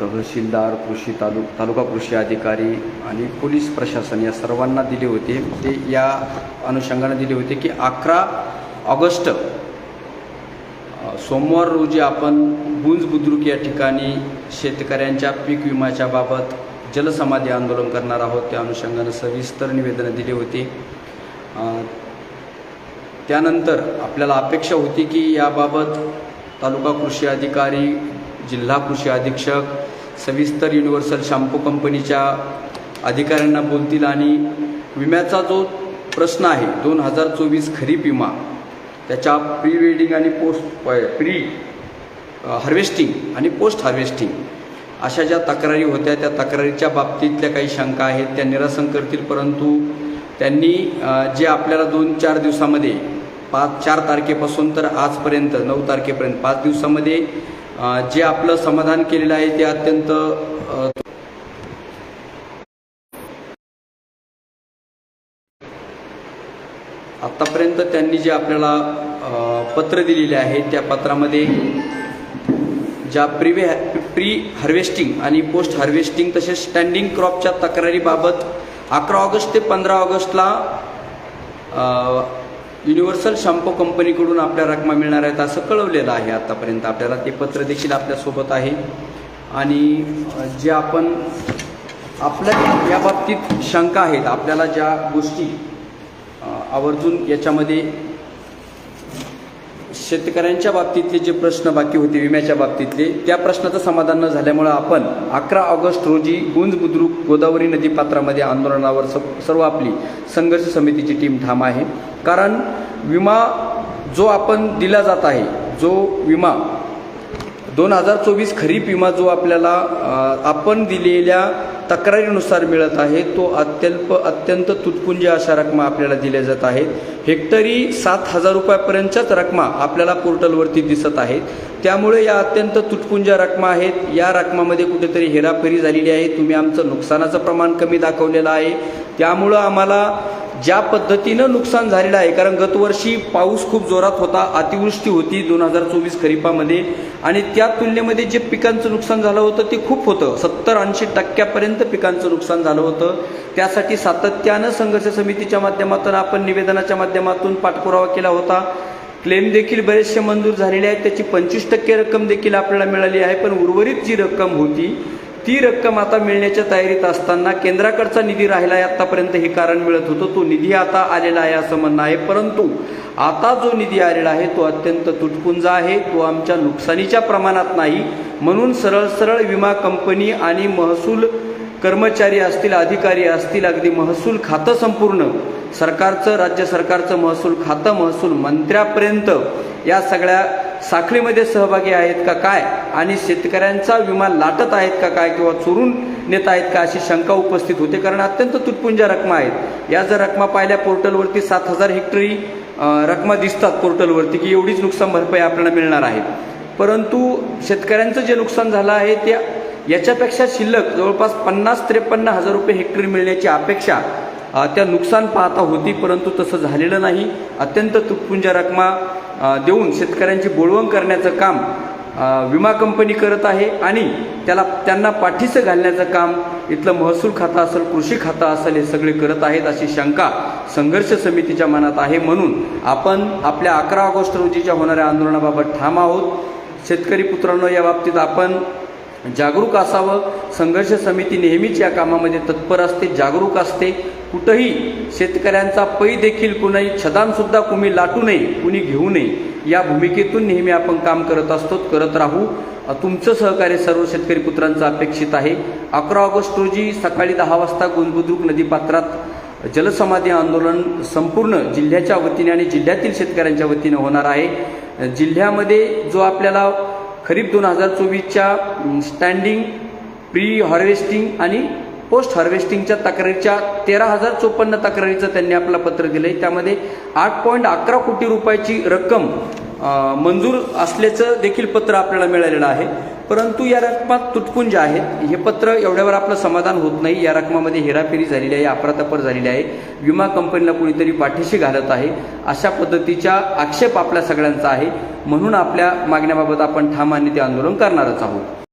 तहसीलदार कृषी तालु तालुका कृषी अधिकारी आणि पोलीस प्रशासन या सर्वांना दिले होते. ते या अनुषंगाने दिले होते की अकरा ऑगस्ट सोमवार रोजी आपण गुंज बुद्रुक या ठिकाणी शेतकऱ्यांच्या पीक विम्याच्या बाबत जलसमाधी आंदोलन करणार आहोत. त्या अनुषंगानं सविस्तर निवेदनं दिली होती. त्यानंतर आपल्याला अपेक्षा होती की याबाबत तालुका कृषी अधिकारी जिल्हा कृषी अधीक्षक सविस्तर युनिव्हर्सल शॅम्पू कंपनीच्या अधिकाऱ्यांना बोलतील आणि विम्याचा जो प्रश्न आहे दोन हजार चोवीस खरीप विमा त्याच्या प्री वेडिंग आणि पोस्ट प्री हार्वेस्टिंग आणि पोस्ट हार्वेस्टिंग अशा ज्या तक्रारी होत्या त्या तक्रारीच्या बाबतीतल्या काही शंका आहेत त्या निरासन करतील. परंतु त्यांनी जे आपल्याला दोन चार दिवसामध्ये पाच चार तारखेपासून तर आजपर्यंत नऊ तारखेपर्यंत पाच दिवसामध्ये जे आपलं समाधान केलेलं आहे ते अत्यंत आत्तापर्यंत त्यांनी जे आपल्याला पत्र दिलेले आहे त्या पत्रामध्ये ज्या प्रिवे प्री हार्वेस्टिंग आणि पोस्ट हार्वेस्टिंग तसेच स्टँडिंग क्रॉपच्या तक्रारीबाबत अकरा ऑगस्ट ते पंधरा ऑगस्टला युनिव्हर्सल शॅम्पो कंपनीकडून आपल्या रकमा मिळणार आहेत असं कळवलेलं आहे आत्तापर्यंत आपल्याला ते पत्र देखील आपल्यासोबत आहे. आणि जे आपण आपल्या या बाबतीत शंका आहेत आपल्याला ज्या गोष्टी आवर्जून याच्यामध्ये शेतकऱ्यांच्या बाबतीतले जे प्रश्न बाकी होते विम्याच्या बाबतीतले त्या प्रश्नाचं समाधान न झाल्यामुळं आपण अकरा ऑगस्ट रोजी गुंज बुद्रुक गोदावरी नदी पात्रामध्ये आंदोलनावर स- सर्व आपली संघर्ष समितीची टीम ठाम आहे. कारण विमा जो आपण दिला जात आहे जो विमा दोन हजार चोवीस खरीप विमा जो आपल्याला आपण दिलेल्या तक्रारीनुसार मिळत आहे तो अत्यल्प अत्यंत तुटपुंज अशा रकमा आपल्याला दिल्या जात आहेत. हेक्टरी सात हजार रुपयापर्यंतच्याच रकमा आपल्याला पोर्टलवरती दिसत आहेत. त्यामुळे या अत्यंत तुटपुंज रकमा आहेत. या रकमामध्ये कुठेतरी हेराफेरी झालेली आहे. तुम्ही आमचं नुकसानाचं प्रमाण कमी दाखवलेलं आहे. त्यामुळं आम्हाला ज्या पद्धतीनं नुकसान झालेलं आहे कारण गतवर्षी पाऊस खूप जोरात होता अतिवृष्टी होती दोन हजार चोवीस खरीपामध्ये. आणि त्या तुलनेमध्ये जे पिकांचं नुकसान झालं होतं ते खूप होतं. सत्तर ऐंशी टक्क्यापर्यंत पिकांचं नुकसान झालं होतं. त्यासाठी सातत्यानं संघर्ष समितीच्या माध्यमातून आपण निवेदनाच्या माध्यमातून पाठपुरावा केला होता. क्लेम देखील बरेचसे मंजूर झालेले आहेत. त्याची पंचवीस टक्के रक्कम देखील आपल्याला मिळाली आहे पण उर्वरित जी रक्कम होती ती रक्कम आता मिळण्याच्या तयारीत असताना केंद्राकडचा निधी राहिला आहे आतापर्यंत हे कारण मिळत होतं. तो निधी आता आलेला आहे असं म्हणणं आहे. परंतु आता जो निधी आलेला आहे तो अत्यंत तुटपुंजा आहे. तो आमच्या नुकसानीच्या प्रमाणात नाही. म्हणून सरळ सरळ विमा कंपनी आणि महसूल कर्मचारी असतील अधिकारी असतील अगदी महसूल खातं संपूर्ण सरकारचं राज्य सरकारचं महसूल खातं महसूल मंत्र्यापर्यंत या सगळ्या साखळीमध्ये सहभागी आहेत का काय? आणि शेतकऱ्यांचा विमा लाटत आहेत का काय किंवा चोरून नेत आहेत का अशी शंका उपस्थित होते? कारण अत्यंत तुटपुंजा रकमा आहेत. या जर रकमा पाहिल्या पोर्टलवरती सात हजार हेक्टरी रकमा दिसतात पोर्टलवरती की एवढीच नुकसान भरपाई आपल्याला मिळणार आहे. परंतु शेतकऱ्यांचं जे नुकसान झालं आहे ते याच्यापेक्षा शिल्लक जवळपास पन्नास त्रेपन्न हजार रुपये हेक्टरी मिळण्याची अपेक्षा त्या नुकसान पाहता होती परंतु तसं झालेलं नाही. अत्यंत तुटपुंजा रकमा देऊन शेतकऱ्यांची बोळवण करण्याचं काम विमा कंपनी करत आहे आणि त्याला त्यांना पाठीसं घालण्याचं काम इथलं महसूल खातं असेल कृषी खातं असेल हे सगळे करत आहेत अशी शंका संघर्ष समितीच्या मनात आहे म्हणून आपण आपल्या अकरा ऑगस्ट रोजीच्या होणाऱ्या आंदोलनाबाबत ठाम आहोत. शेतकरी पुत्रांनो या बाबतीत आपण जागरूक असावं. संघर्ष समिती नेहमीच या कामामध्ये तत्पर असते जागरूक असते. कुठंही शेतकऱ्यांचा पै देखील कुणाही छदानसुद्धा कुणी लाटू नये कुणी घेऊ नये या भूमिकेतून नेहमी आपण काम करत असतो करत राहू. तुमचं सहकार्य सर्व शेतकरी पुत्रांचं अपेक्षित आहे. अकरा ऑगस्ट रोजी सकाळी दहा वाजता गुंजबुद्रुक नदीपात्रात जलसमाधी आंदोलन संपूर्ण जिल्ह्याच्या वतीने आणि जिल्ह्यातील शेतकऱ्यांच्या वतीने होणार आहे. जिल्ह्यामध्ये जो आपल्याला खरीप दोन हजार चोवीसच्या स्टँडिंग प्री हार्वेस्टिंग आणि पोस्ट हार्वेस्टिंगच्या तक्रारीच्या तेरा हजार चोपन्न तक्रारीचं त्यांनी आपलं पत्र दिलं आहे त्यामध्ये आठ पॉईंट अकरा कोटी रुपयाची रक्कम मंजूर असल्याचं देखील पत्र आपल्याला मिळालेलं आहे. परंतु या रकमात तुटपुंज आहेत हे पत्र एवढ्यावर आपलं समाधान होत नाही. या रकमामध्ये हेराफेरी झालेली आहे अपरातपर झालेली आहे. विमा कंपनीला कुणीतरी पाठीशी घालत आहे. अशा पद्धतीच्या आक्षेप आपल्या सगळ्यांचा आहे. म्हणून आपल्या मागण्याबाबत आपण ठाम आणि ते आंदोलन करणारच आहोत.